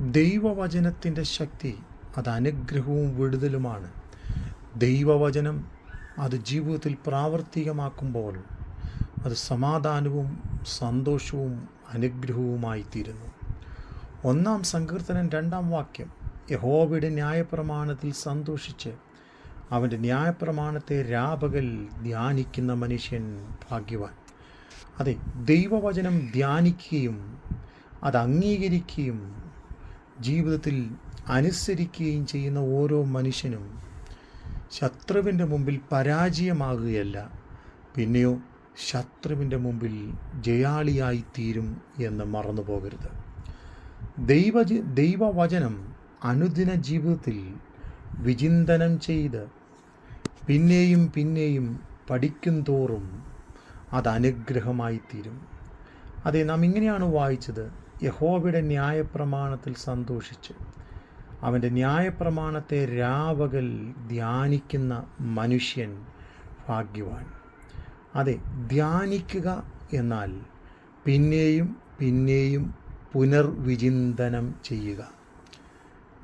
ദൈവവചനത്തിന്റെ ശക്തി അത് അനുഗ്രഹവും വിടുതലുമാണ്. ദൈവവചനം അത് ജീവിതത്തിൽ പ്രാവർത്തികമാക്കുമ്പോൾ അത് സമാധാനവും സന്തോഷവും അനുഗ്രഹവുമായി തീരുന്നു. ഒന്നാം സങ്കീർത്തനം രണ്ടാം വാക്യം യഹോവയുടെ ന്യായപ്രമാണത്തിൽ സന്തോഷിച്ച് അവന്റെ ന്യായപ്രമാണത്തെ രാപകൽ ധ്യാനിക്കുന്ന മനുഷ്യൻ ഭാഗ്യവാൻ. അതെ ദൈവവചനം ധ്യാനിക്കുകയും അത് അംഗീകരിക്കുകയും ജീവിതത്തിൽ അനുസരിക്കുകയും ചെയ്യുന്ന ഓരോ മനുഷ്യനും ശത്രുവിന്റെ മുമ്പിൽ പരാജയമാകുകയല്ല പിന്നെയോ ശത്രുവിന്റെ മുമ്പിൽ ജയാളിയായി തീരും എന്ന് മറന്നു പോകരുത് ദൈവ ദൈവവചനം അനുദിന ജീവിതത്തിൽ വിചിന്തനം ചെയ്ത് പിന്നെയും പിന്നെയും പഠിക്കും തോറും അത് അനുഗ്രഹമായി തീരും അതെ നാം ഇങ്ങനെയാണ് വായിച്ചത്. യഹോവയുടെ ന്യായപ്രമാണത്തിൽ സന്തോഷിച്ച് അവന്റെ ന്യായപ്രമാണത്തെ രാവകൽ ധ്യാനിക്കുന്ന മനുഷ്യൻ ഭാഗ്യവാൻ. അതെ ധ്യാനിക്കുക എന്നാൽ പിന്നെയും പിന്നെയും പുനർവിചിന്തനം ചെയ്യുക.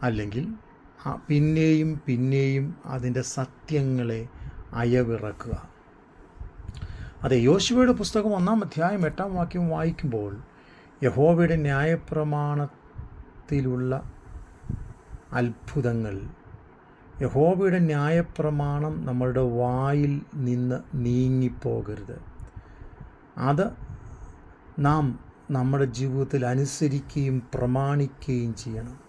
അല്ലെങ്കിൽ പിന്നെയും പിന്നെയും അതിന്റെ സത്യങ്ങളെ അയവിറക്കുക. അതെ യോശുവയുടെ പുസ്തകം ഒന്നാം അധ്യായം എട്ടാം വാക്യം വായിക്കുമ്പോൾ യഹോവയുടെ ന്യായപ്രമാണത്തിലുള്ള അത്ഭുതങ്ങൾ. യഹോവയുടെ ന്യായപ്രമാണം നമ്മളുടെ വായിൽ നിന്ന് നീങ്ങിപ്പോകരുത്. അത് നാം നമ്മുടെ ജീവിതത്തിൽ അനുസരിക്കുകയും പ്രമാണിക്കുകയും ചെയ്യണം.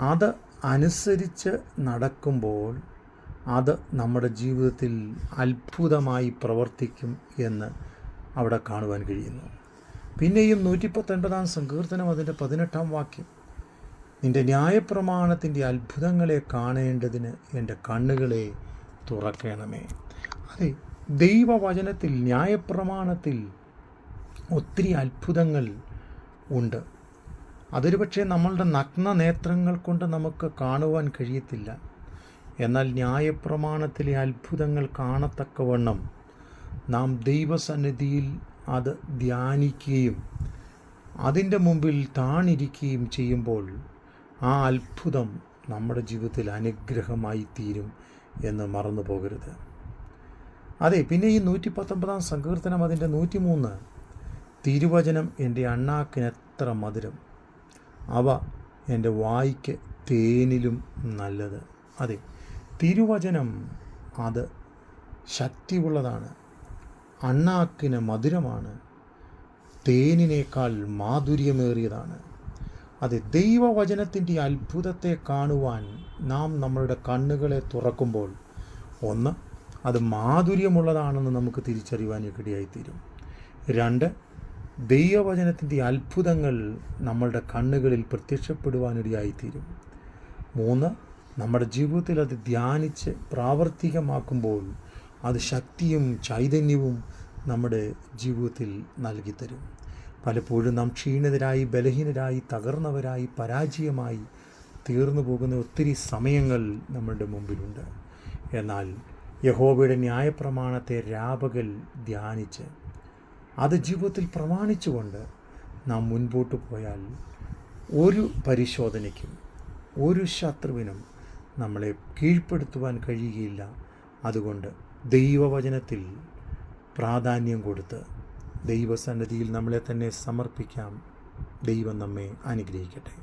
അത് അനുസരിച്ച് നടക്കുമ്പോൾ അത് നമ്മുടെ ജീവിതത്തിൽ അത്ഭുതമായി പ്രവർത്തിക്കും എന്ന് അവിടെ കാണുവാൻ കഴിയുന്നു. പിന്നെയും നൂറ്റി പത്തൊൻപതാം സങ്കീർത്തനം അതിന്റെ പതിനെട്ടാം വാക്യം. നിന്റെ ന്യായപ്രമാണത്തിന്റെ അത്ഭുതങ്ങളെ കാണേണ്ടതിന് എന്റെ കണ്ണുകളെ തുറക്കണമേ. അതെ ദൈവവചനത്തിൽ ന്യായപ്രമാണത്തിൽ ഒത്തിരി അത്ഭുതങ്ങൾ ഉണ്ട്. അതൊരു പക്ഷേ നമ്മളുടെ നഗ്ന നേത്രങ്ങൾ കൊണ്ട് നമുക്ക് കാണുവാൻ കഴിയത്തില്ല. എന്നാൽ ന്യായപ്രമാണത്തിലെ അത്ഭുതങ്ങൾ കാണത്തക്കവണ്ണം നാം ദൈവസന്നിധിയിൽ അത് ധ്യാനിക്കുകയും അതിന്റെ മുമ്പിൽ താണിരിക്കുകയും ചെയ്യുമ്പോൾ ആ അത്ഭുതം നമ്മുടെ ജീവിതത്തിൽ അനുഗ്രഹമായി തീരും എന്ന് മറന്നു പോകരുത്. അതെ പിന്നെ ഈ നൂറ്റി പത്തൊമ്പതാം സങ്കീർത്തനം അതിന്റെ നൂറ്റിമൂന്ന്. തിരുവചനം എന്റെ അണ്ണാക്കിനെത്ര മധുരം. അവ എന്റെ വായിക്ക് തേനിലും നല്ലത്. അതെ തിരുവചനം അത് ശക്തിയുള്ളതാണ്. അണ്ണാക്കിന് മധുരമാണ്. തേനിനേക്കാൾ മാധുര്യമേറിയതാണ്. അതെ ദൈവവചനത്തിന്റെ അത്ഭുതത്തെ കാണുവാൻ നാം നമ്മളുടെ കണ്ണുകളെ തുറക്കുമ്പോൾ ഒന്ന് അത് മാധുര്യമുള്ളതാണെന്ന് നമുക്ക് തിരിച്ചറിയുവാൻ ഇടയായിത്തീരും. രണ്ട് ദൈവവചനത്തിന്റെ അത്ഭുതങ്ങൾ നമ്മളുടെ കണ്ണുകളിൽ പ്രത്യക്ഷപ്പെടുവാനിടയായിത്തീരും മൂന്ന് നമ്മുടെ ജീവിതത്തിൽ അത് ധ്യാനിച്ച് പ്രാവർത്തികമാക്കുമ്പോൾ അത് ശക്തിയും ചൈതന്യവും നമ്മുടെ ജീവിതത്തിൽ നൽകിത്തരും. പലപ്പോഴും നാം ക്ഷീണിതരായി ബലഹീനരായി തകർന്നവരായി പരാജയമായി തീർന്നു പോകുന്ന ഒത്തിരി സമയങ്ങൾ നമ്മളുടെ മുമ്പിലുണ്ട്. എന്നാൽ യഹോബയുടെ ന്യായപ്രമാണത്തെ രാപകൽ ധ്യാനിച്ച് അത് ജീവിതത്തിൽ പ്രമാണിച്ചുകൊണ്ട് നാം മുൻപോട്ട് പോയാൽ ഒരു പരിശോധനയ്ക്കും ഒരു ശത്രുവിനും നമ്മളെ കീഴ്പ്പെടുത്തുവാൻ കഴിയുകയില്ല. അതുകൊണ്ട് ദൈവവചനത്തിൽ പ്രാധാന്യം കൊടുത്ത് ദൈവസന്നിധിയിൽ നമ്മളെ തന്നെ സമർപ്പിക്കാം. ദൈവം നമ്മെ അനുഗ്രഹിക്കട്ടെ.